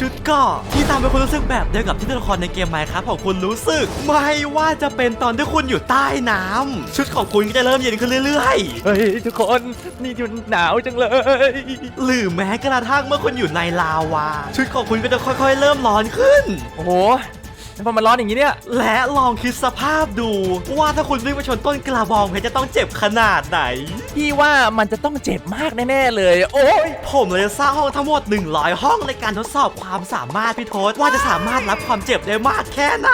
ชุดเกราะที่ทำให้คุณรู้สึกแบบเดียวกับที่ตัวละครในเกมไมค์ครับของคุณรู้สึก ไม่ว่าจะเป็นตอนที่คุณอยู่ใต้น้ำชุดของคุณก็จะเริ่มเย็นขึ้นเรื่อยๆเฮ้ยทุกคนนี่มันหนาวจังเลย หรือแม้กระทั่งเมื่อคุณอยู่ในลาวา ชุดของคุณก็จะค่อยๆ เริ่มร้อนขึ้น โอ้โหแล้ว พอมันร้อนอย่างนี้เนี่ย และลองคิดสภาพดู ว่าถ้าคุณวิ่งไปชนต้นกระบองเพชรจะต้องเจ็บขนาดไหน พี่ว่ามันจะต้องเจ็บมากแน่ๆเลย โอ้ยผมเลยจะสร้างห้องทั้งหมด 100 ห้องในการทดสอบความสามารถพี่โทษว่าจะสามารถรับความเจ็บได้มากแค่ไหน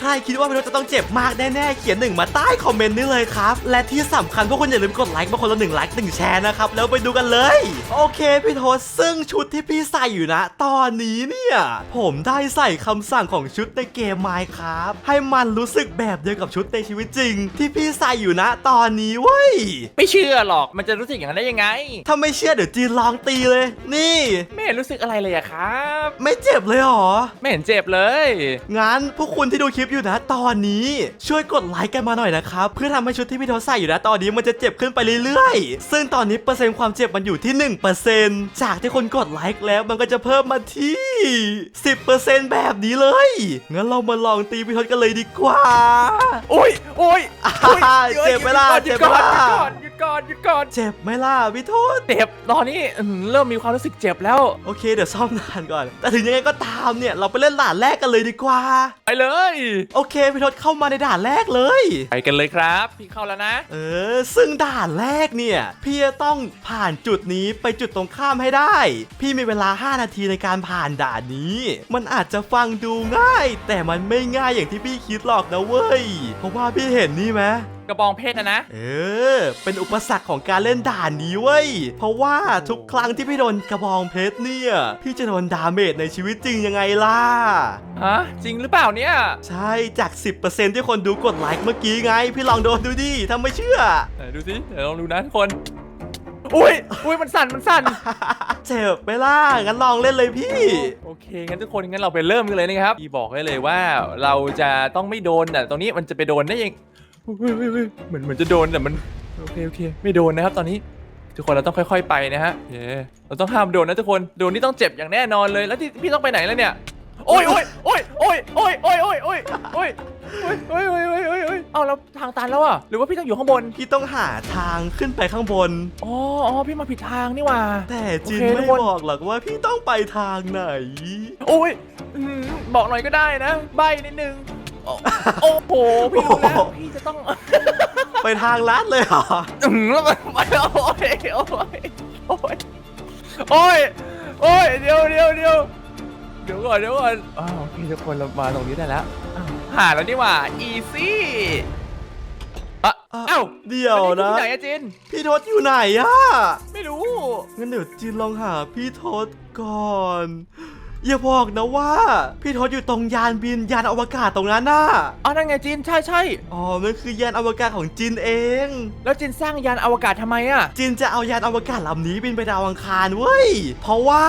ใครคิดว่าพี่โทษจะต้องเจ็บมากแน่ๆเขียนหนึ่งมาใต้คอมเมนต์นี่เลยครับ และที่สำคัญพวกคุณอย่าลืมกดไลค์มาคนละหนึ่งไลค์หนึ่งแชร์นะครับแล้วไปดูกันเลย โอเคพี่โทษซึ่งชุดที่พี่ใส่อยู่นะ ตอนนี้เนี่ยผมได้ใส่คำสั่งของชุดในเกมไมค์ครับให้มันรู้สึกแบบเดียวกับชุดในชีวิตจริง ที่พี่ใส่อยู่นะตอนนี้เว้ยไม่เชื่อหรอกมันจะรู้สึกอย่างนั้นได้ยังไง ถ้าไม่เชื่อเดี๋ยวจีนลองตีเลย นี่ ไม่เห็นรู้สึกอะไรเลยอะครับ ไม่เจ็บเลยเหรอ ไม่เห็นเจ็บเลย งั้นพวกคุณที่ดูคลิปอยู่นะตอนนี้ช่วยกดไลค์กันมาหน่อยนะครับ เพื่อทำให้ชุดที่พี่โทใส่อยู่นะตอนนี้มันจะเจ็บขึ้นไปเรื่อยๆ ซึ่งตอนนี้เปอร์เซ็นต์ความเจ็บมันอยู่ที่ 1%จากที่คนกดไลค์แล้วมันก็จะเพิ่มมาที่ 10%แบบนี้เลยงั้นเรามาลองตีพี่โทกันเลยดีกว่า โอ้ยโอ้ยอ่าโอ้ยเจ็บไหมล่ะหยุเจ็บดไหมก่อนล่ะหยุดก่อนหยุดก่อนหยุดก่อนเจ็บไหมล่ะพี่โทษเจ็บตอนนี้อื้อหือเริ่มมีความรู้สึกเจ็บแล้วโอเคเดี๋ยวซ่อมด่านก่อน แต่ถึงยังไงก็ตามเนี่ยเราไปเล่นด่านแรกกันเลยดีกว่า ไปเลย โอเคพี่ทศเข้ามาในด่านแรกเลย ไปกันเลยครับ พี่เข้าแล้วนะ เออ ซึ่งด่านแรกเนี่ย พี่จะต้องผ่านจุดนี้ไปจุดตรงข้ามให้ได้ พี่มีเวลา 5 นาทีในการผ่านด่านนี้ มันอาจจะฟังดูง่าย แต่มันไม่ง่ายอย่างที่พี่คิดหรอกนะเว้ย เพราะว่าพี่เห็นนี่ไหมกระบองเพชรนะนะ เออ เป็นอุปสรรคของการเล่นด่านนี้เว้ย เพราะว่าทุกครั้งที่พี่โดนกระบองเพชรเนี่ย พี่จะโดนดาเมจในชีวิตจริงยังไงล่ะ ฮะ จริงหรือเปล่าเนี่ย ใช่ จาก 10%ที่คนดูกดไลค์เมื่อกี้ไง พี่ลองโดนดูดิถ้าไม่เชื่อ ไหนดูสิเดี๋ยวลองดูนะทุกคน อุ้ยอุ้ยมันสั่นมันสั่น เจ็บไหมล่ะงั้นลองเล่นเลยพี่ โอเคงั้นทุกคนงั้นเราไปเริ่มกันเลยนะครับพี่บอกได้เลยว่าเราจะต้องไม่โดนแต่ตรงนี้มันจะไปโดนได้ยังอุ๊ยอุ๊ยอุ๊ยเหมือนเหมือนจะโดนแต่มันโอเคโอเค ไม่โดนนะครับ ตอนนี้ ทุกคนเราต้องค่อย ๆ ไปนะฮะโอเคเราต้องห้ามโดนนะทุกคนโดนนี่ต้องเจ็บอย่างแน่นอนเลยแล้วที่พี่ต้องไปไหนแล้วเนี่ย โอ้ยโอ้ยโอ้ยโอ้ยโอ้ยโอ้ยโอ้ยโอ้ยโอ้ยโอ้ยโอ้ยโอ้ยโอ้ยโอ้ยเอาแล้วทางตันแล้วอะหรือว่าพี่ต้องอยู่ข้างบนพี่ต้องหาทางขึ้นไปข้างบน อ๋ออ๋อพี่มาผิดทางนี่หว่า แต่จินโอเคทุไม่กคน บอกหรอกว่าพี่ต้องไปทางไหน โอ้ยอืมบอกหน่อยก็ได้นะ ใบนิดนึงโอ้โอ้โหพี่รู้แล้วพี่จะต้อง ไปทางลัดเลยเหรออืมแล้วมันไปโอ้ยโอ้ยโอ้ยโอ้ยโอ้ยเดี๋ยวเดี๋ยวเดี๋ยว เดี๋ยวก่อนเดี๋ยวก่อนอ้าวโอเคทุกคนเรามาตรงนี้ได้แล้วอ้าวหาแล้วนี่หว่า easy อะเอ้าเดี๋ยวอันะคือที่ไหนอะจิน พี่ทศอยู่ไหนอะไม่รู้ งั้นเดี๋ยวจินลองหาพี่ทศก่อน อย่าบอกนะว่า พี่ทศอยู่ตรงยานบินยานอวกาศตรงนั้นน่ะอ๋อนั่นไงจินใช่ใช่อ๋อมันคือยานอวกาศของจินเอง แล้วจินสร้างยานอวกาศทำไมอะจินจะเอายานอวกาศลำนี้บินไปดาวอังคารเว้ย เพราะว่า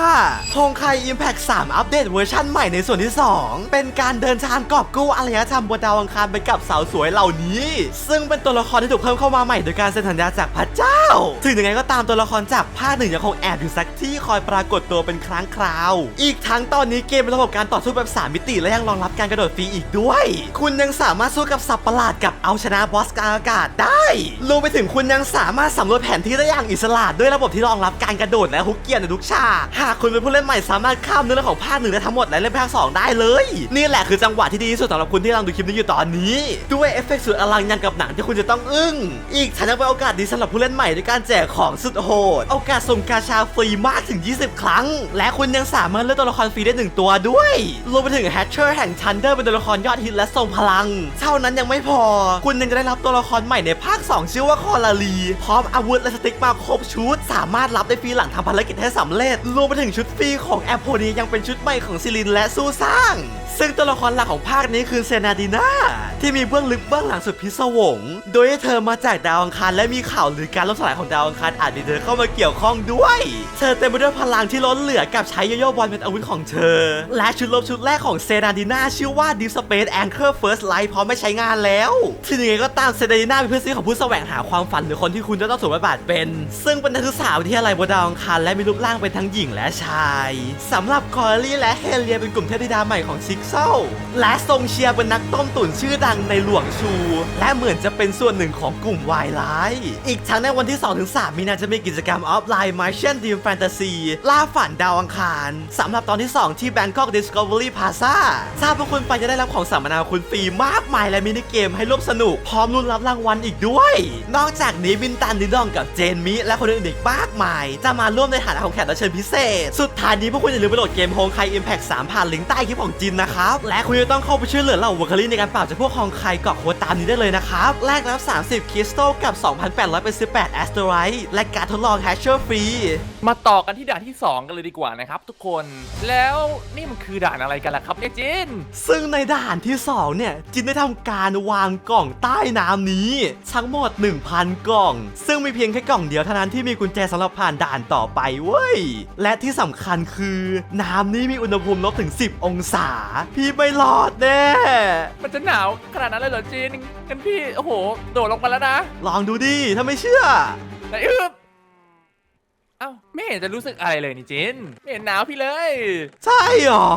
ฮงไค Impact 3อัปเดตเวอร์ชั่นใหม่ในส่วนที่ 2 เป็นการเดินทางกอบกู้อารยธรรมบนดาวอังคารไปกับสาวสวยเหล่านี้ ซึ่งเป็นตัวละครที่ถูกเพิ่มเข้ามาใหม่โดยการเซ็นสัญญาจากพระเจ้า ถึงยังไงก็ตามตัวละครจากภาคหนึ่งยังคงแอบอยู่สักที่คอยปรากฏตัวเป็นครั้งคราว อีกทั้งตอนนี้เกมเป็นระบบการต่อสู้แบบ 3 มิติ และยังรองรับการกระโดดฟรีอีกด้วย คุณยังสามารถสู้กับสัตว์ประหลาดกับเอาชนะบอสกลางอากาศได้รวมไปถึงคุณยังสามารถสำรวจแผนที่ได้อย่างอิสระด้วยระบบที่รองรับการกระโดดและฮุกเกียร์ในทุกฉากหากคุณเป็นผู้เล่นใหม่สามารถข้ามเนื้อเรื่องของภาคหนึ่งได้ทั้งหมดและเล่นภาคสองได้เลย นี่แหละคือจังหวะที่ดีที่สุดสำหรับคุณที่กำลังดูคลิปนี้อยู่ตอนนี้ ด้วยเอฟเฟกต์สุดอลังยังกับหนังที่คุณจะต้องอึ้งอีกทั้งยังเป็นโอกาสดีสำหรับผู้เล่นใหม่ด้วยการแจกของสุดโหดโอกาสส่งกาชาฟรีมากถึง 20 ครั้ง และคุณยังสามารถเลือกตัวละครฟรีได้หนึ่งตัวด้วยรวมไปถึงแฮชเชอร์แห่งทันเดอร์เป็นตัวละครยอดฮิตและทรงพลัง เท่านั้นยังไม่พอ คุณยังจะได้รับตัวละครใหม่ในภาค 2 ชื่อว่าคอลาลี พร้อมอาวุธและสติ๊กมาครบชุด สามารถรับได้ฟรีหลังทำภารกิจให้สำเร็จ รวมไปถึงชุดฟรีของแอปโพนียังเป็นชุดใหม่ของซิลินและซูซ่าง ซึ่งตัวละครหลักของภาคนี้คือเซนาดิน่าที่มีเบื้องลึกเบื้องหลังสุดพิศวง โดยเธอมาจากดาวอังคารและมีข่าวหรือการล่มสลายของดาวอังคารอาจมีเธอเข้ามาเกี่ยวข้องด้วย เธอเต็มไปด้วยพลังที่ล้นเหลือกับใช้โยโย่บอลเป็นอาวุธของเธอ และชุดลบชุดแรกของเซนาดิน่าชื่อว่า Deep Space Anchor First Light พร้อมไม่ใช้งานแล้วที่ยังไงก็ตามเซนาดิน่าเป็นเพื่อนซีของผู้แสวงหาความฝันหรือคนที่คุณจะต้องสวมบทบาทเป็น ซึ่งเป็นนักศึกษาวิทยาลัยบนดาวอังคารและมีรูปร่างเป็นทั้งหญิงและชายสำหรับคอร์ลี่และเฮเลียเป็นกลุ่มเทพธิดาใหม่ของชิกเซลและทรงเชียร์เป็นนักต้มตุ๋นชื่อดังในหลวงชู และเหมือนจะเป็นส่วนหนึ่งของกลุ่มวายไลท์อีกทั้งในวันที่ 2-3 มีนาจะมีกิจกรรมออฟไลน์ Martian Dream Fantasy ล่าฝันดาวอังคารสำหรับตอนที่2 ที่ Bangkok Discovery Plaza ถ้าพวกคุณไปจะได้รับของสัมมนาคุณฟรีมากมายและมินิเกมให้ร่วมสนุก พร้อมลุ้นรับรางวัลอีกด้วย นอกจากนี้บินตันดิดองกับเจนมิและคนอื่นๆอีกมากมาย จะมาร่วมในฐานะของแขกรับเชิญพิเศษ สุดท้ายนี้พวกคุณอย่าลืมไปโหลดเกมโฮงไค Impact 3ผ่านลิงก์ใต้คลิปของจินนะครับ และคุณจะต้องเข้าไปช่วยเหลือเหล่าบุคลิกในการปราบจากพวกฮองไคเกาะโคตามนี้ได้เลยนะครับแลกรับ 30คริสตัลกับ 2,818แอสเตอไรต์และการทดลองแฮชเชอร์ฟรี มาต่อกันที่ด่านที่ 2 กันเลยดีกว่านะครับทุกคน แล้วนี่มันคือด่านอะไรกันล่ะครับเนี่ยจิน ซึ่งในด่านที่ 2 เนี่ย จินได้ทำการวางกล่องใต้น้ำนี้ ทั้งหมด 1,000 กล่อง ซึ่งมีเพียงแค่กล่องเดียวเท่านั้นที่มีกุญแจสำหรับผ่านด่านต่อไปเว้ย และที่สำคัญคือน้ำนี้มีอุณหภูมิลบถึง 10 องศา พี่ไม่รอดแน่ มันจะหนาวขนาดนั้นเลยเหรอจินกันพี่โอ้โห โดดลงมาแล้วนะ ลองดูดิถ้าไม่เชื่อไหนอึบเอ้าไม่เห็นจะรู้สึกอะไรเลยนี่จินไม่เห็นหนาวพี่เลย ใช่หรอ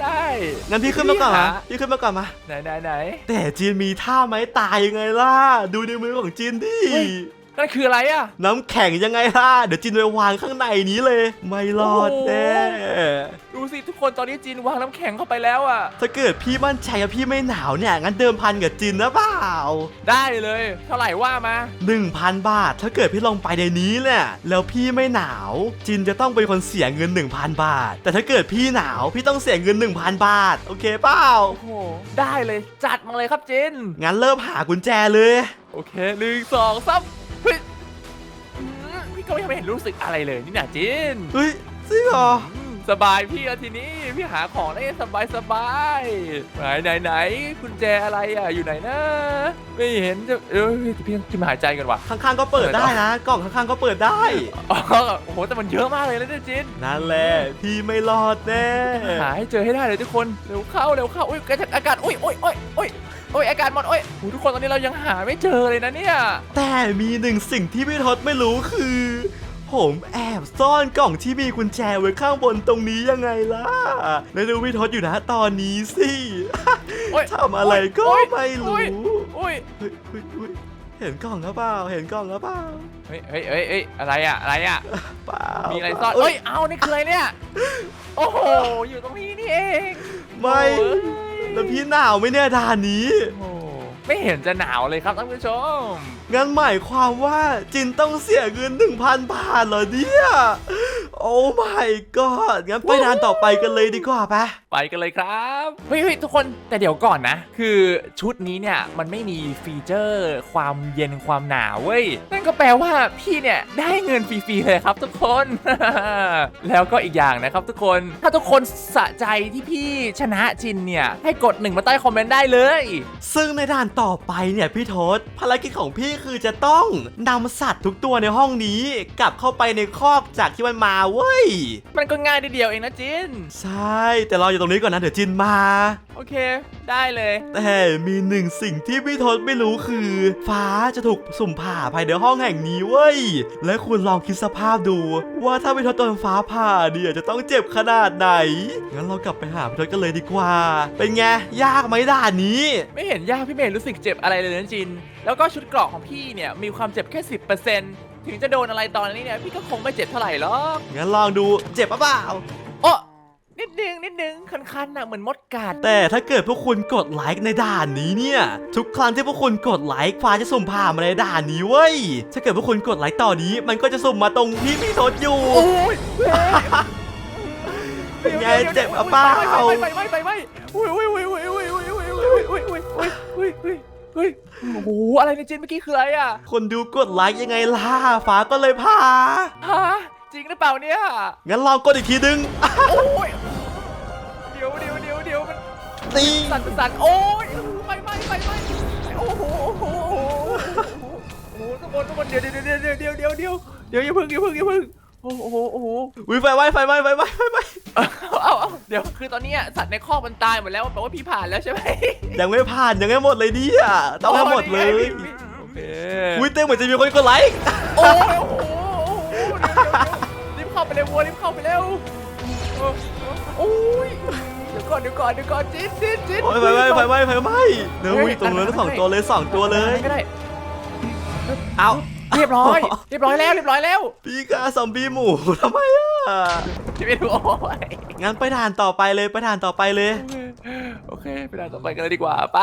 ใช่งั้นพี่ขึ้นมาก่อนหนะพี่ขึ้นมาก่อนมาไหนไหนไหนแต่จีนมีท่าไม้ตายยังไงล่ะ ดูในมือของจีนดิเฮ้ย นั่นคืออะไรอะ น้ำแข็งยังไงล่ะ เดี๋ยวจีนไปวางข้างในนี้เลย ไม่รอดแน่ดูสิทุกคนตอนนี้จินวางน้ำแข็งเข้าไปแล้วอะ ถ้าเกิดพี่มั่นใจว่าพี่ไม่หนาวเนี่ย งั้นเดิมพันกับจีนนะเปล่า ได้เลย เท่าไหร่ว่ามา 1,000 บาท ถ้าเกิดพี่ลงไปในนี้เนี่ยแล้วพี่ไม่หนาว จินจะต้องเป็นคนเสียเงิน 1,000 บาท แต่ถ้าเกิดพี่หนาวพี่ต้องเสียเงิน 1,000 บาท โอเคเปล่า โอ้โห ได้เลยจัดมาเลยครับจิน งั้นเริ่มหากุญแจเลย โอเคหนึ่งสองสามเฮ้ยอื มพี่ก็ยังไม่เห็นรู้สึกอะไรเลยนี่นะจินเฮ้ยจริงเหรออืมสบายพี่แล้วทีนี้พี่หาของได้สบายสบายไหนไหนไหนกุญแจอะไรอะอยู่ไหนนะไม่เห็นจะเออพี่จะมาหายใจกันว่ะ ข้างๆก็เปิดได้นะกล่องข้างๆก็เปิดได้ อ๋อโอ้โหแต่มันเยอะมากเลยนะเนี่ยจิน นั่นแหละพี่ไม่รอดแน่หาให้เจอให้ได้เลยทุกคน เร็วเข้าเร็วเข้าอุ้ยกระจัดอากาศอุ้ยอุ้ยอุ้ยอุ้ย อุ้ยอากาศหมดอุ้ยโอ้โหทุกคนตอนนี้เรายังหาไม่เจอเลยนะเนี่ย แต่มีหนึ่งสิ่งที่พี่ทศไม่รู้คือ ผมแอบซ่อนกล่องที่มีกุญแจไว้ข้างบนตรงนี้ยังไงล่ะแล้วดูพี่ทศอยู่นะตอนนี้สิโอ๊ยทำอะไรก็โอ๊ยไม่รู้โอ้ยเฮ้ยเฮ้ยเฮ้ยเห็นกล่องหรือเปล่า เห็นกล่องหรือเปล่าเฮ้ยเฮ้ยเฮ้ยเฮ้ยอะไรอะอะไรอะเปล่ามีอะไรซ่อนเอ้เฮ้ยยเอานี่คืออะไรเนี่ย โอ้โหอยู่ตรงนี้นี่เองไม่ โอ้ย แล้วพี่หนาวไหมเนี่ยดานนี้ โอ้ไม่เห็นจะหนาวเลยครับท่านผู้ชม งั้นหมายความว่าจินต้องเสียเงิน1,000บาทเหรอเนี่ย โอ้ my god งั้นไปด่านต่อไปกันเลยดีกว่าปะไปกันเลยครับเฮ้ยเฮ้ยทุกคนแต่เดี๋ยวก่อนนะ คือชุดนี้เนี่ยมันไม่มีฟีเจอร์ ความเย็นความหนาวเว้ยนั่นก็แปลว่าพี่เนี่ยได้เงินฟรีๆเลยครับทุกคน แล้วก็อีกอย่างนะครับทุกคนถ้าทุกคนสะใจที่พี่ชนะจินเนี่ยให้กดหนึ่งมาใต้คอมเมนต์ได้เลย ซึ่งในด่านต่อไปเนี่ยพี่ทศภารกิจของพี่คือจะต้องนำสัตว์ทุกตัวในห้องนี้ กลับเข้าไปในคอกจากที่มันมาเว้ย มันก็ง่ายนิดเดียวเองนะจิน ใช่ แต่เราอยู่ตรงนี้ก่อนนะเดี๋ยวจินมา โอเค ได้เลย แต่มีหนึ่งสิ่งที่พี่ทศไม่รู้คือ ฟ้าจะถูกสุ่มผ่าภายในห้องแห่งนี้เว้ย และคุณลองคิดสภาพดู ว่าถ้าพี่ทศโดนฟ้าผ่าเนี่ยจะต้องเจ็บขนาดไหน งั้นเรากลับไปหาพี่ทศกันเลยดีกว่า เป็นไงยากไหมด่านนี้ ไม่เห็นยากพี่เมย์รู้สึกเจ็บอะไรเลยนะจิน แล้วก็ชุดเกราะของพี่เนี่ยมีความเจ็บแค่ 10%ถึงจะโดนอะไรตอนนี้เนี่ยพี่ก็คงไม่เจ็บเท่าไหร่หรอกงั้นลองดูเจ็บปะเปล่าโอ้นิดนึงนิดนึงคันๆน่ะเหมือนมดกัดแต่ถ้าเกิดพวกคุณกดไลค์ในด่านนี้เนี่ย ทุกครั้งที่พวกคุณกดไลค์ฟ้าจะสุ่มผ่ามาในด่านนี้เว้ยถ้าเกิดพวกคุณกดไลค์ต่อนนี้ มันก็จะสุ่มมาตรงที่พี่ทศอยู่ โอ้ยเป็นไงเจ็บอะเปล่าไปไปไปไปไปอุ้ยอุ้ยอุ้ยอุ้ยอุ้ยอุ้ยอุ้ยอุ้ยอุ้ยอุ้ยอุ้ย เฮ้ยโอ้โหอะไรในเจนเมื่อกี้คืออะไรอะคนดูกดไลค์ยังไงล่ะฟ้าก็เลยพาฮะจริงหรือเปล่าเนี่ยงั้นเรากดอีกทีดึงโอ้ยเดี๋ยวเดี๋ยวเดี๋ยวเดี๋ยวมันตีสั่นสั่นโอ้ยไปไปไปไปโอ้โหโอ้โหโอ้โหทุกคนทุกคนเดี๋ยวเดี๋ยวเดี๋ยวเดี๋ยวเดี๋ยวเดี๋ยวเดี๋ยวอย่าพึ่งอย่าพึ่งอย่าพึ่ง โอ้โหโอ้โหวิไฟไหม้ไฟไหม้ไฟไหม้ไฟไหม้เอาเอาเดี๋ยวคือตอนเนี้ยสัตว์ในคอกมันตายหมดแล้วแปลว่าพี่ผ่านแล้วใช่ไหมยังไม่ผ่านยังไม่หมดเลยเนี่ยต้องให้หมดเลยโอเคอุ้ยเต้เหมือนจะมีคนกดไลค์โอ้ยโอ้โหเดี๋ยวเดี๋ยวเดี๋ยวรีบเข้าไปเร็ววัวรีบเข้าไปเร็วโอ้ยเดี๋ยวก่อนเดี๋ยวก่อนเดี๋ยวก่อนจิ๊ดจิ๊ดจิ๊ดโอ้ยไฟไหม้ไฟไหม้ไฟไหม้เดี๋ยวอุ้ยตรงนั้นสองตัวเลยสองตัวเลยก็ได้เอา เรียบร้อย เรียบร้อยแล้วเรียบร้อยแล้วพี่กาซอมบี้หมูทำไมอะ ที่ไม่รู้โอ้ยงั้นไปด่านต่อไปเลยไปด่านต่อไปเลย โอเคไปด่านต่อไปกันเลยดีกว่าไป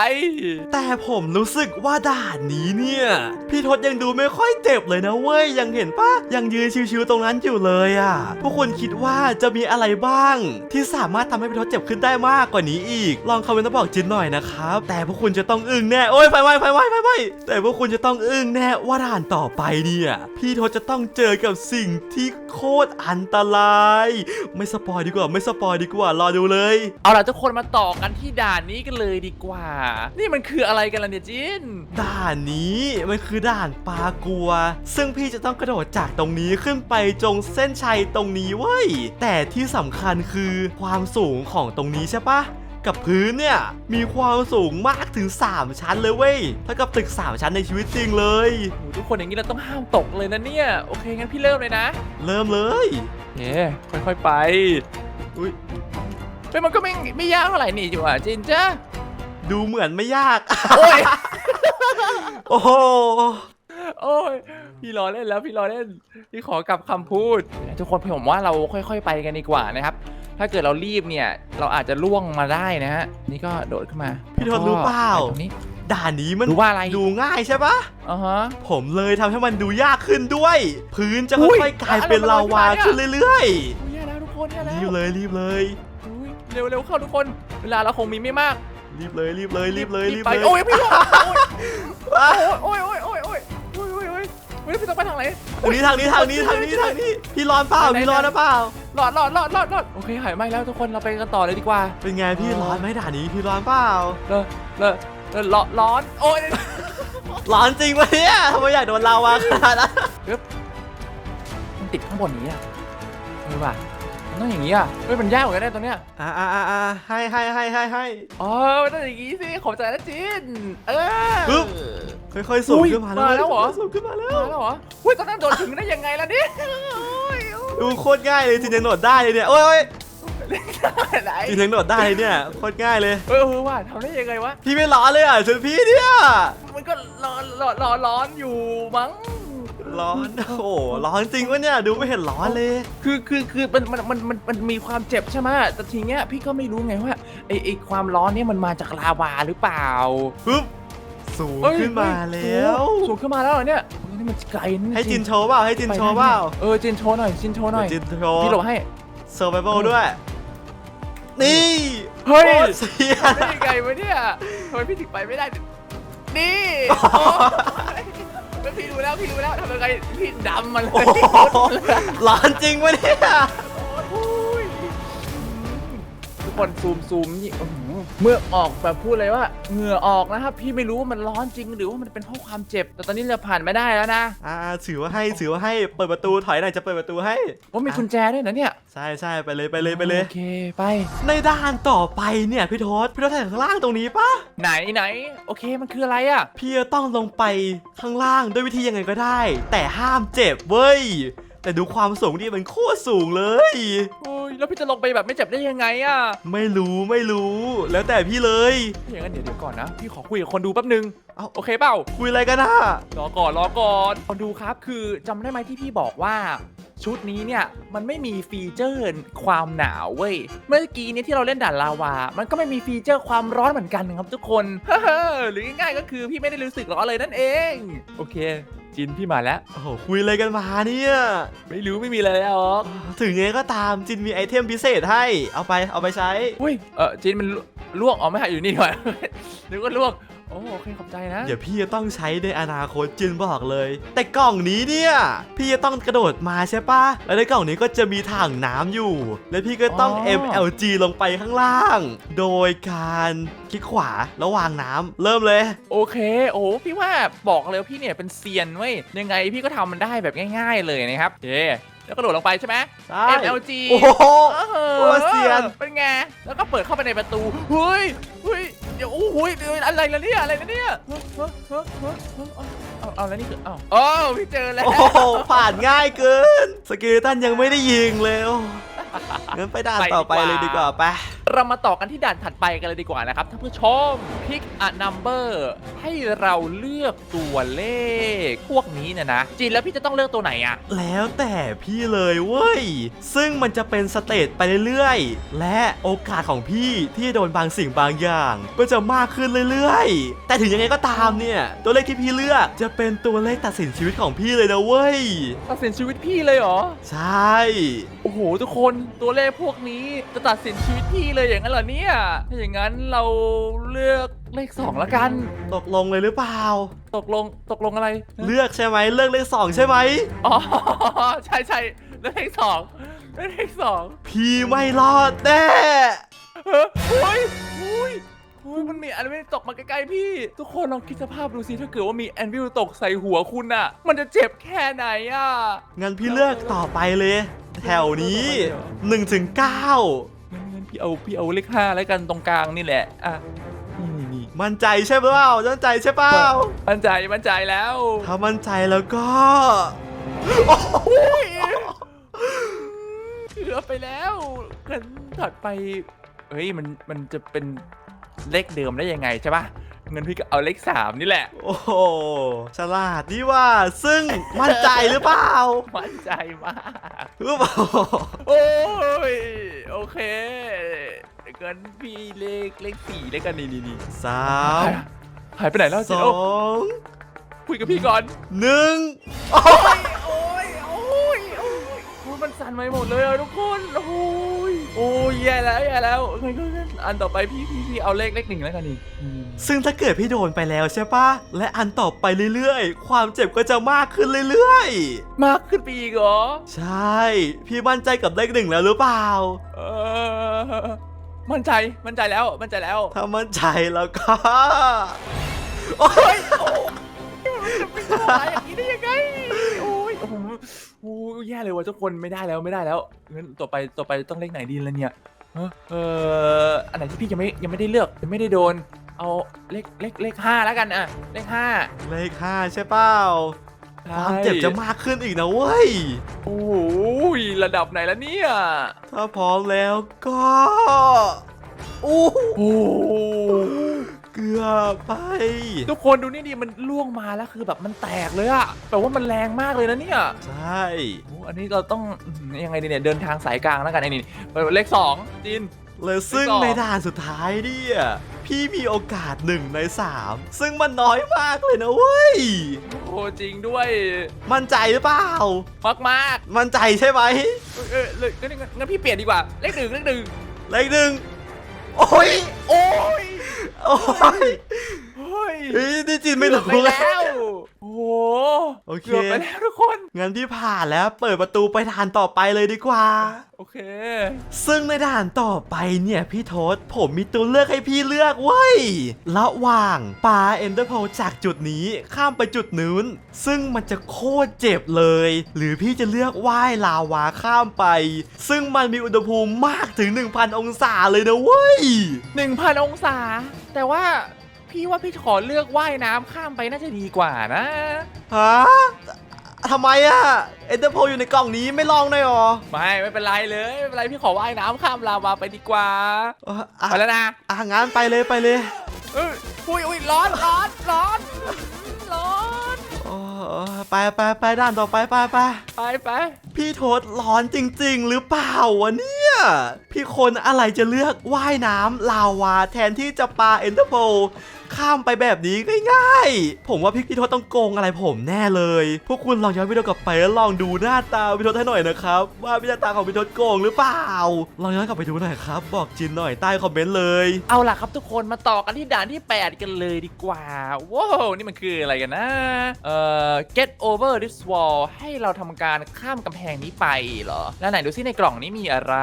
แต่ผมรู้สึกว่าด่านนี้เนี่ย พี่ทศยังดูไม่ค่อยเจ็บเลยนะเว้ย ยังเห็นปะยังยืนชิวๆตรงนั้นอยู่เลยอะ พวกคุณคิดว่าจะมีอะไรบ้าง ที่สามารถทำให้พี่ทศเจ็บขึ้นได้มากกว่านี้อีก ลองคอมเมนต์มาบอกจินหน่อยนะครับ แต่พวกคุณจะต้องอึ้งแน่โอ้ยไฟไหม้ไฟไหม้ไฟไหม้แต่พวกคุณจะต้องอึ้งแน่ว่าด่านต่อไปเนี่ย พี่ทศจะต้องเจอกับสิ่งที่โคตรอันตราย ไม่สปอยดีกว่าไม่สปอยดีกว่า รอดูเลย เอาล่ะทุกคนมาต่อกันที่ด่านนี้กันเลยดีกว่า นี่มันคืออะไรกันล่ะเนี่ยจิน ด่านนี้มันคือด่านปลากัว ซึ่งพี่จะต้องกระโดดจากตรงนี้ขึ้นไปจงเส้นชัยตรงนี้เว้ย แต่ที่สำคัญคือความสูงของตรงนี้ใช่ปะ กับพื้นเนี่ย มีความสูงมากถึง 3 ชั้นเลยเว้ยเท่ากับตึก 3 ชั้นในชีวิตจริงเลย โอ้โหทุกคนอย่างนี้เราต้องห้ามตกเลยนะเนี่ย โอเคงั้นพี่เริ่มเลยนะเริ่มเลยเย้ค่อยๆไป อุ้ย เฮ้ยมันก็ไม่ไม่ยากเท่าไหร่นี่จิ๋วอะจินจ้าดูเหมือนไม่ยาก โอ้ยโอ้โหโอ้ยพี่รอเล่นแล้วพี่รอเล่นพี่ขอกลับคำพูด ทุกคนผมว่าเราค่อย ๆ ไปกันดีกว่านะครับ ถ้าเกิดเรารีบเนี่ย เราอาจจะล่วงมาได้นะฮะนี่ก็โดดขึ้นมาพี่ทนรู้เปล่าไปตรงนี้ ด่านนี้มันรู้ว่าอะไร ดูง่ายใช่ปะอ่าฮะ ผมเลยทำให้มันดูยากขึ้นด้วย พื้นจะอุ้ยค่อยๆกลายเป็นลาวาอะไรมันขึ้นเรื่อยโอ้ยแย่แล้วทุกคนแย่ๆ แล้วรีบเลยรีบเลยอุ๊ย เร็วเร็วเข้าทุกคน เวลาเราคงมีไม่มากรีบเลยรีบเลยรีบเลยรีบไปเลยโอ้ยพี่โอะอ้ยโอ้ยโอ้ยโอ้ยโอ้ยโอ้ยโอ้ยโอ้ยโอ้ยพี่ต้องไปทางไหนทางนี้ทางนี้ทางนี้ทางนี้ทางนี้พี่ร้อนเปล่าพี่ร้อนนะเปล่าหลอดหลอดหลอดหลอดหลอดโอเคหายไหมแล้วทุกคนเราไปกันต่อเลยดีกว่า เป็นไงพี่ร้อนไหมด่านนี้พี่ร้อนเปล่าเลอะเลอะเลอะร้อนร้อนโอ้ยร้อนจริงปะเนี่ยทำไมอยากโดนลาวาขนาดนั้นมันติดข้างบนนี้อะเออว่ะมัน ต้องอย่างนี้อะเฮ้ยมันยากเหมือนกันได้ตรงเนี้ยอ่าอ่าอ่าอ่าให้ให้ให้ให้ให้ อ๋อมันต้องอย่างนี้สิขอบใจนะจินเออ ปึ๊บ ค่อยๆสูงอุ้ยขึ้นมาแล้วมาแล้วเหรอ สูงขึ้นมาแล้วมาแล้วเหรอเฮ้ยตอนนั้นโดดถึงได้ยังไงล่ะเนี่ยโอ้ยโอ้ยดูโคตรง่ายเลยจินยังโดดได้เลยเนี่ยโอ้ยโอ้ยไหนจินยังโดดได้เลยเนี่ยโคตรง่ายเลย เออเออว่าทำได้ยังไงวะ พี่ไม่ร้อนเลยอะชุดพี่เนี่ย มันก็ร้อนร้อนร้อนร้อนอยู่มั้ง ร้อน โอ้โหร้อนจริงวะเนี่ย ดูไม่เห็นร้อนเลย คือคือคือมันมันมันมันมันมีความเจ็บใช่ไหมแต่ทีเนี้ยพี่ก็ไม่รู้ไงว่าไอไอความร้อนเนี่ยมันมาจากลาวาหรือเปล่าปึ๊บ สูงเอ้ยขึ้นมาแล้ว สูงสูงขึ้นมาแล้วเหรอเนี่ยโอ้ยนี่มันไกลนะให้จินโชว์เปล่าให้จินโชว์เปล่าเออจินโชว์หน่อยจินโชว์หน่อยจินโชว์พี่หลบให้ เซอร์ไ a เบิลด้วย นี่เฮ้ย โคตรเสีย ได้ยังไงวะเนี่ยทำไมพี่ถึงไปไม่ได้ นี่โอ้ย แล้วพี่รู้แล้วพี่รู้แล้วทำยังไงพี่ดำมาเลโอ้ยโหร้อนจริงวะเนี่ย โอ้ยทุกคนซูมซูมนี่อื้อหือ เมื่อออกแบบพูดเลยว่าเหงื่อออกนะครับ พี่ไม่รู้ว่ามันร้อนจริงหรือว่ามันเป็นเพราะความเจ็บ แต่ตอนนี้เราผ่านไม่ได้แล้วนะอ่าถือว่าให้ถือว่าให้เปิดประตูถอยหน่อยจะเปิดประตูให้ว่ามีกุญแจด้วยนะเนี่ยใช่ใช่ไปเลยไปเลยไปเลย โอเคไป ในด้านต่อไปเนี่ยพี่โทศพี่โทศถ่ายข้างล่างตรงนี้ปะไหนไหนโอเคมันคืออะไรอะพี่จะต้องลงไปข้างล่างด้วยวิธียังไงก็ได้ แต่ห้ามเจ็บเว้ย แต่ดูความสูงดิมันโคตรสูงเลย โอ้ยแล้วพี่จะลงไปแบบไม่เจ็บได้ยังไงอะไม่รู้ไม่รู้ แล้วแต่พี่เลย อย่างนั้นเดี๋ยวเดี๋ยวก่อนนะ พี่ขอคุยกับคนดูแป๊บนึงเอ้า โอเคเปล่า คุยอะไรกันนะรอก่อนรอก่อนคนดูครับคือจำได้ไหมที่พี่บอกว่า ชุดนี้เนี่ยมันไม่มีฟีเจอร์ความหนาวเว้ย เมื่อกี้เนี่ยที่เราเล่นด่านลาวา มันก็ไม่มีฟีเจอร์ความร้อนเหมือนกันครับทุกคน หรือง่ายๆก็คือพี่ไม่ได้รู้สึกร้อนเลยนั่นเอง โอเค จินพี่มาแล้ว โอ้โหคุยอะไรกันมาเนี่ยไม่รู้ไม่มีอะไรแล้วหรอกถึงไงก็ตามจินมีไอเทมพิเศษให้เอาไปเอาไปใช้ อุ้ยเออจินมันล่วงออกไม่หายอยู่นี่หน่อย นึกว่าล่วง โอ้โอเคขอบใจนะเดี๋ยวพี่จะต้องใช้ในอนาคตจินบอกเลย แต่กล่องนี้เนี่ย พี่จะต้องกระโดดมาใช่ปะแล้วในกล่องนี้ก็จะมีถังน้ำอยู่ และพี่ก็ต้อง MLG ลงไปข้างล่าง โดยการคลิกขวาแล้ววางน้ำเริ่มเลย โอเค โอ้พี่ว่าบอกเลยว่าพี่เนี่ยเป็นเซียนเว้ยยังไงพี่ก็ทำมันได้แบบง่าย ๆ เลยนะครับเย้แล้วก็โดดลงไปใช่ไหมใช่ MLG โอ้โหเออโคตรเซียนเป็นไง แล้วก็เปิดเข้าไปในประตูเฮ้ยเฮ้ยเดี๋ยวโอ้โหยเดี๋ยวอะไรละเนี่ยอะไรละเนี่ยเฮ้ยเฮ้ยเฮ้ยเฮ้ยเฮ้ยเอาเอาแล้วนี่คือเอาโอ้พี่เจอแล้วโอ้โหผ่านง่ายเกิน สกิลตันยังไม่ได้ยิงเลยโอ้ งั้นไปด่านต่อไปเลยดีกว่าไปเรามาต่อกันที่ด่านถัดไปกันเลยดีกว่านะครับท่านผู้ชม pick a number ให้เราเลือกตัวเลขพวกนี้เนี่ยนะจีนแล้วพี่จะต้องเลือกตัวไหนอะแล้วแต่พี่เลยเว้ย ซึ่งมันจะเป็นสเตจไปเรื่อยๆ และโอกาสของพี่ที่จะโดนบางสิ่งบางอย่างก็จะมากขึ้นเรื่อยๆ แต่ถึงยังไงก็ตามเนี่ย ตัวเลขที่พี่เลือกจะเป็นตัวเลขตัดสินชีวิตของพี่เลยนะเว้ย ตัดสินชีวิตพี่เลยเหรอ ใช่โอ้โหทุกคนตัวเลขพวกนี้จะตัดสินชีวิตพี่เลยอย่างนั้นเหรอเนี่ยถ้าอย่างนั้นเราเลือกเลขสองละกัน ตกลงเลยหรือเปล่า ตกลงตกลงอะไรเลือกใช่ไหมเลือกเลขสองใช่ไหมอ๋อใช่ใช่เลือกเลขสองเลือกเลขสองพี่ไม่รอดแน่เฮ้ยอุ้ยอุ้ย อุ้ยมันมีอันวิลตกมาใกล้ๆพี่ ทุกคนลองคิดสภาพดูสิถ้าเกิดว่ามีแอนวิลตกใส่หัวคุณอะมันจะเจ็บแค่ไหนอะงั้นพี่เลือกต่อไปเลย แถวนี้1ถึง9งั้นงั้นพี่เอาพี่เอาเลขห้าแล้วกันตรงกลางนี่แหละอะนี่นี่นี่มั่นใจใช่เปล่ามั่นใจใช่เปล่ามั่นใจมั่นใจแล้วถ้ามั่นใจแล้วก็อุ้ยเกือบไปแล้วกันถัดไปเฮ้ยมันมันจะเป็น เลขเดิมได้ยังไงใช่ปะงั้นพี่ก็เอาเลขสามนี่แหละโอ้โหฉลาดนี่ว่า ซึ่งมั่นใจหรือเปล่ามั่นใจมากหรือเปล่าโอ้ยโอเคเกินพี่เลขเลขสี่เลขกันนี่นี่นี่สามหายไปไหนแล้วสเจ๊อโอ้งคุยกับพี่ก่อนหนึ่งโอ้ยโอ้ยโอ้ยโอ้ยโอ้ย มันสั่นไปหมดเลยอะทุกคนโอ้ยโอ้ยแย่แล้วแย่แล้วงั้นก็งั้นอันต่อไปพี่พี่พี่เอาเลขเลขหนึ่งแล้วกันนี่อืมซึ่งถ้าเกิดพี่โดนไปแล้วใช่ปะและอันต่อไปเรื่อยๆ ความเจ็บก็จะมากขึ้นเรื่อยๆมากขึ้นไปอีกเหรอใช่ พี่มั่นใจกับเลขหนึ่งแล้วหรือเปล่า เออมั่นใจมั่นใจแล้วมั่นใจแล้วถ้ามั่นใจแล้วก็ โอ้ยอะไรอย่างนี้ได้ยังไงโอ้ยโอ้โห โอ้ยแย่เลยว่ะทุกคนไม่ได้แล้วไม่ได้แล้วงั้นต่อไปต่อไปต้องเลขไหนดีล่ะเนี่ยเออเอออันไหนที่พี่ยังไม่ยังไม่ได้เลือกยังไม่ได้โดน เอาเลขเลขเลขห้าแล้วกันอะเลขห้าเลขห้าใช่เปล่าความเจ็บจะมากขึ้นอีกนะเว้ย โอ้โหระดับไหนแล้วเนี่ย ถ้าพร้อมแล้วก็อู้โอ้โห เกือบไป ทุกคนดูนี่ดิมันล่วงมาแล้วคือแบบมันแตกเลยอะแปลว่ามันแรงมากเลยนะเนี่ยใช่โอ้อันนี้เราต้องอืมยังไงดีเนี่ยเดินทางสายกลางแล้วกันไอ้นี่เปิดเลขสองจินเลยซึ่งไม่ก็ในด่านสุดท้ายเนี่ยพี่มีโอกาสหนึ่งในสามซึ่งมันน้อยมากเลยนะเว้ยโอ้จริงด้วย มั่นใจหรือเปล่ามากมากมั่นใจใช่ไหมๆเออเออเลยงั้นงั้นงั้นพี่เปลี่ยนดีกว่า เลขหนึ่งเลขหนึ่งเลขหนึ่งโอ้ยโอ้ย โอ้ยเฮ้ยเฮ้ยนี่จินไม่เกือบรู้ไปแล้แล้ววโอ้โหโอเคเกือบไปแล้วทุกคน งั้นพี่ผ่านแล้ว เปิดประตูไปด่านต่อไปเลยดีกว่า โอเค ซึ่งในด่านต่อไปเนี่ยพี่โทษผมมีตัวเลือกให้พี่เลือกเว้ยระหว่างปลาเอนเดอร์โพจากจุดนี้ข้ามไปจุดนู้น ซึ่งมันจะโคตรเจ็บเลย หรือพี่จะเลือกว่ายลาวาข้ามไป ซึ่งมันมีอุณหภูมิมากถึง 1,000 องศาเลยนะเว้ย1,000 องศา แต่ว่าพี่ว่าพี่ขอเลือกว่ายน้ำข้ามไปน่าจะดีกว่านะฮะ ทำไมอะเอนเดอร์โพอยู่ในกล่องนี้ไม่ลองหน่อยหรอไม่ไม่เป็นไรเลยไม่เป็นไรพี่ขอว่ายน้ำข้ามลาวาไปดีกว่าเอ่ออะไปแล้วนะอะงั้นไปเลยไปเลยเอยอุ้ยอุ้ยร้อนร้อนร้อนร้อนโอ้ไปไปไปด่านต่อไปไปไปไปไปพี่โทษร้อนจริง ๆ หรือเปล่าวะเนี่ย พี่คนอะไรจะเลือกว่ายน้ำลาวาแทนที่จะปาเอนเตอร์โพ ข้ามไปแบบนี้ง่ายๆ ผมว่าพี่พี่ทษต้องโกงอะไรผมแน่เลย พวกคุณลองย้อนวิดีโอกลับไปแล้วลองดูหน้าตาพี่ทษให้หน่อยนะครับ ว่าพี่หน้าตาของพี่ทษโกงหรือเปล่า ลองย้อนกลับไปดูหน่อยครับ บอกจินหน่อยใต้คอมเมนต์เลย เอาล่ะครับทุกคนมาต่อกันที่ด่านที่ 8 กันเลยดีกว่า ว้าว นี่มันคืออะไรกันนะ เอ่อ get over this wall ให้เราทำการข้ามกำแพงนี้ไปเหรอ แล้วไหนดูซิในกล่องนี้มีอะไร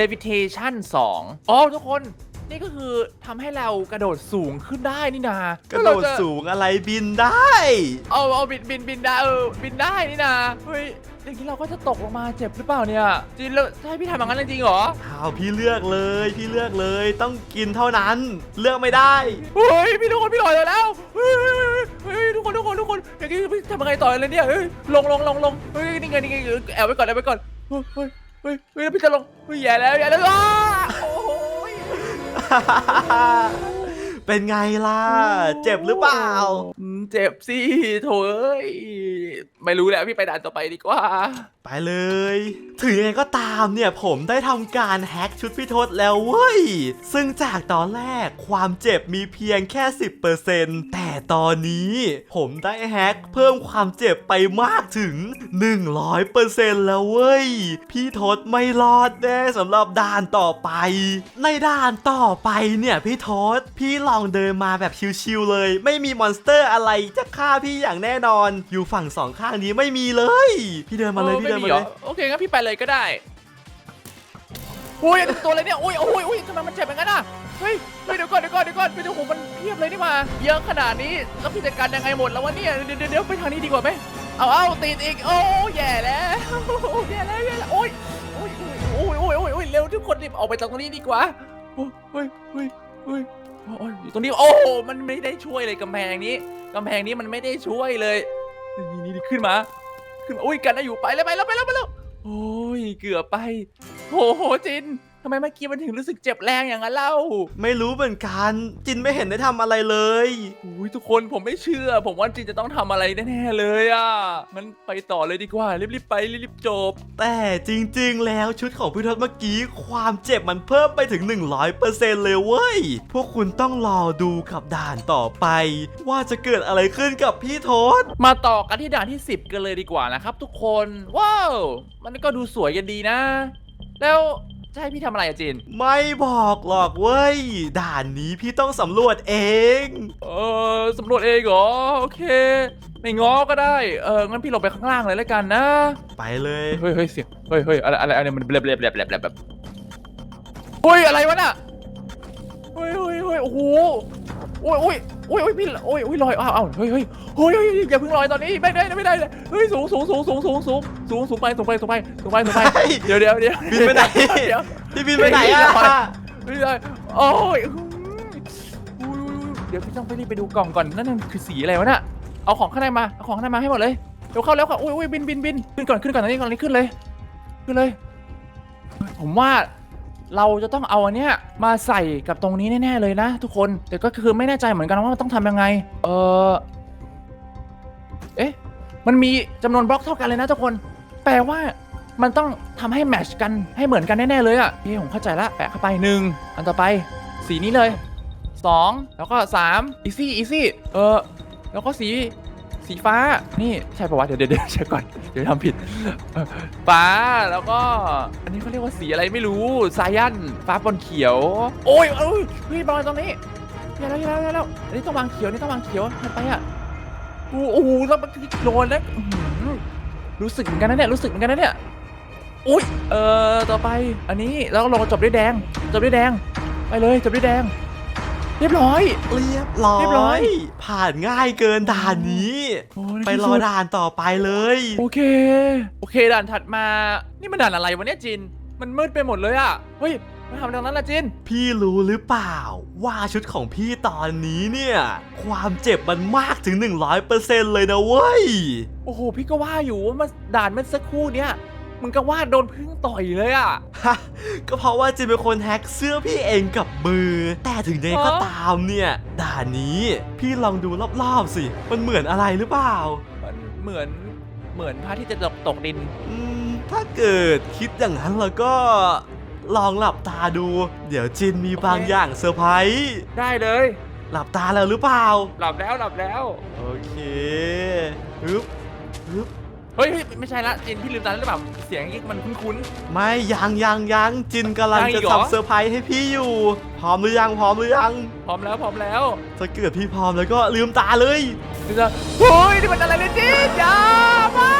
levitation 2 อ๋อทุกคน นี่ก็คือทำให้เรากระโดดสูงขึ้นได้นี่นากระโดดสูงอะไรบินได้ เอาเอาบินบินบินได้เออบินได้นี่นาเฮ้ยอย่างนี้เราก็จะตกลงมาเจ็บหรือเปล่าเนี่ยจินแล้วจะให้พี่ทำอย่างนั้นจริงๆเหรอเอาพี่เลือกเลยพี่เลือกเลยต้องกินเท่านั้นเลือกไม่ได้เฮ้ยพี่ทุกคนพี่ลอยแล้วเฮ้ยเฮ้ยทุกคนทุกคนทุกคนอย่างนี้พี่ทำยังไงต่อเลยเนี่ยเฮ้ยลงลงลงลงเฮ้ยนี่ไงนี่ไงแอบไว้ก่อนแอบไว้ก่อนเฮ้ยเฮ้ยเฮ้ยเฮ้ยแล้วพี่จะลงเฮ้ยแย่แล้วแย่แล้วอ้าโอ้ย เป็นไงล่ะ เจ็บหรือเปล่า อืมเจ็บสิโถเอ้ย ไม่รู้แล้วพี่ไปด่านต่อไปดีกว่า ไปเลย ถึงยังไงก็ตามเนี่ยผมได้ทำการแฮ็กชุดพี่ทศแล้วเว้ย ซึ่งจากตอนแรกความเจ็บมีเพียงแค่ 10%แต่ตอนนี้ผมได้แฮ็กเพิ่มความเจ็บไปมากถึง 100%แล้วเว้ย พี่ทศไม่รอดแน่สำหรับด่านต่อไป ในด่านต่อไปเนี่ยพี่ทศพี่ลองเดินมาแบบชิวๆเลย ไม่มีมอนสเตอร์อะไรจะฆ่าพี่อย่างแน่นอน อยู่ฝั่งสองข้างนี้ไม่มีเลย พี่เดินมาเลยพี่เดินไมาเลยหรอโอเคงั้นพี่ไปเลยก็ได้โอ้ยตัวอะไรเนี่ยโอ้ยโอ้ยโอ้ยทำไมมันเจ็บอย่างนั้นอะเฮ้ยเฮ้ยเดี๋ยวก่อนเดี๋ยวก่อนเดี๋ยวก่อนพี่ดูผมมันเพียบเลยนี่มาเยอะขนาดนี้แล้วพี่จัดการยังไงหมดแล้ววะเนี่ยเดี๋ยวเดี๋ยวเดี๋ยวไปทางนี้ดีกว่าไหมเอาเอาติดอีกโอ้แย่แล้วแย่แล้วแย่แล้วโอ้ยโอ้ยโอ้ยโอ้ยโอ้ยโอ้ยเร็วทุกคนรีบออกไปจากตรงนี้ดีกว่าโอ้ยเฮ้ยเฮ้ยเฮ้ยโอ้ยอยู่ตรงนี้โอ้โหมันไม่ได้ช่วยเลยกำแพงนี้กำแพงนี้มันไม่ได้ช่วยเลย นี่นี่นี่ขึ้นมา ขึ้นมาอุ้ยกันได้อยู่ไปแล้วไปแล้วไปแล้วไปแล้วโอ้ยเกือบไปโอ้โหจิน ทำไมเมื่อกี้มันถึงรู้สึกเจ็บแรงอย่างนั้นเล่า ไม่รู้เหมือนกัน จินไม่เห็นได้ทำอะไรเลย อุ้ยทุกคนผมไม่เชื่อ ผมว่าจินจะต้องทำอะไรแน่ๆเลยอะงั้นไปต่อเลยดีกว่ารีบๆไปรีบๆจบ แต่จริงๆ แล้วชุดของพี่ทศเมื่อกี้ความเจ็บมันเพิ่มไปถึง 100%เลยเว้ย พวกคุณต้องรอดูกับด่านต่อไป ว่าจะเกิดอะไรขึ้นกับพี่ทศ มาต่อกันที่ด่านที่ 10 กันเลยดีกว่านะครับทุกคน ว้าว มันก็ดูสวยกันดีนะ แล้ว จะให้พี่ทำอะไรอะจิน ไม่บอกหรอกเว้ย ด่านนี้พี่ต้องสำรวจเอง เออสำรวจเองเหรอ โอเค ไม่ง้อก็ได้ เอองั้นพี่ลงไปข้างล่างเลยแล้วกันนะ ไปเลย เฮ้ยเฮ้ยเสียง เฮ้ยเฮ้ยอะไรอะไรอะไรมันเบลบเบลบเบลบเบลบแบบเฮ้ยอะไรวะน่ะเฮ้ยเฮ้ยเฮ้ยโอ้โหโอ้ยโอ้ย โอ้ยโอ้ยพี่โอ้ยโอ้ยลอยอ้าวอ้าวเฮ้ยเฮ้ยเฮ้ยเฮ้ยอย่าเพิ่งลอยตอนนี้ไม่ได้ไม่ได้เลยเฮ้ยสูงสูงสูงสูงสูงสูงสูงสูงไปสูงไปสูงไปสูงไปสูงไปเฮ้ยเดี๋ยวเดี๋ยวเดี๋ยวบินไปไหนเดี๋ยวพี่บินไปไหนอะไม่ได้โอ้ยอุ้ยอุ้ยเดี๋ยวพี่ต้องไปรีบไปดูกล่องก่อนนั่นมันคือสีอะไรวะน่ะเอาของข้างในมาเอาของข้างในมาให้หมดเลยเดี๋ยวเข้าแล้วค่ะอุ้ยอุ้ยบินบินบินขึ้นก่อนขึ้นก่อนตอนนี้ก่อนนี้ขึ้นเลย ขึ้นเลย ผมว่า เราจะต้องเอาอันเนี้ยมาใส่กับตรงนี้แน่ๆเลยนะ ทุกคน แต่ก็คือไม่แน่ใจเหมือนกันว่ามันต้องทำยังไง เออเอ๊ะ มันมีจำนวนบล็อกเท่ากันเลยนะทุกคน แปลว่ามันต้องทำให้แมทชกันให้เหมือนกันแน่ๆเลยอะ่ะพี่ผมเข้าใจละแปะเข้าไปหนึ่งอันต่อไป สีนี้เลยสองแล้วก็สามอีซี่อีซี่เออแล้วก็สี สีฟ้า นี่ใช่ปะวะเดี๋ยวเดี๋ยวเดี๋ยวใช่ก่อน เดี๋ยวทำผิด ฟ้าแล้วก็ อันนี้เขาเรียกว่าสีอะไรไม่รู้สายันฟ้าบนเขียว โอ้ยเอ้ยเฮ้ยบอลตรงนี้อย่าแล้วอย่าแล้วอย่าแล้วอันนี้ต้องวางเขียวนี่ต้องวางเขียวถัดไปอะโอ้โหแล้วมันโดนแล้วอื้อหือรู้สึกเหมือนกันนะเนี่ยรู้สึกเหมือนกันนะเนี่ยอุ้ยเอ่อต่อไปอันนี้แล้วลงจบด้วยแดง จบด้วยแดง ไปเลยจบด้วยแดง เรียบร้อย เรียบร้อเรียบร้อยยผ่านง่ายเกินด่านนี้ โอ้ยไปรอด่านต่อไปเลย โอเค โอเคด่านถัดมา นี่มันด่านอะไรวะเนี่ยจิน มันมืดไปหมดเลยอะเฮ้ยมาทำดังนั้นละจิน พี่รู้หรือเปล่า ว่าชุดของพี่ตอนนี้เนี่ย ความเจ็บมันมากถึง 100%เลยนะเว้ย โอ้โห พี่ก็ว่าอยู่ว่ามันด่านเมื่อสักครู่เนี้ย มึงก็ว่าโดนพึ่งต่อยเลยอะฮะก็เพราะว่าจินเป็นคนแฮ็กเสื้อพี่เองกับมือ แต่ถึงยังไงก็ฮะตามเนี่ยด่านนี้พี่ลองดูรอบๆสิ มันเหมือนอะไรหรือเปล่า มันเหมือนเหมือนพระที่จะตกตกดิน อืมถ้าเกิดคิดอย่างนั้นแล้วก็ลองหลับตาดู เดี๋ยวจินมีบางโอเค อย่างเซอร์ไพรส์ได้เลย หลับตาแล้วหรือเปล่า หลับแล้วหลับแล้ว โอเคฮึบฮึบ เฮ้ยเฮ้ยไม่ใช่ละจินพี่ลืมตาแล้วหรือเปล่าเสียงนี้มันคุ้น ไม่ยังยังยังจินกำลังยังอีจะกเหรอ ทำเซอร์ไพรส์ให้พี่อยู่ พร้อมหรือยังพร้อมหรือยังๆพร้อมแล้วพร้อมแล้วถ้าเกิดพี่พร้อมแล้วก็ลืมตาเลยนี่จะเฮ้ยนี่มันอะไรเนี่ยจินอย่าไม่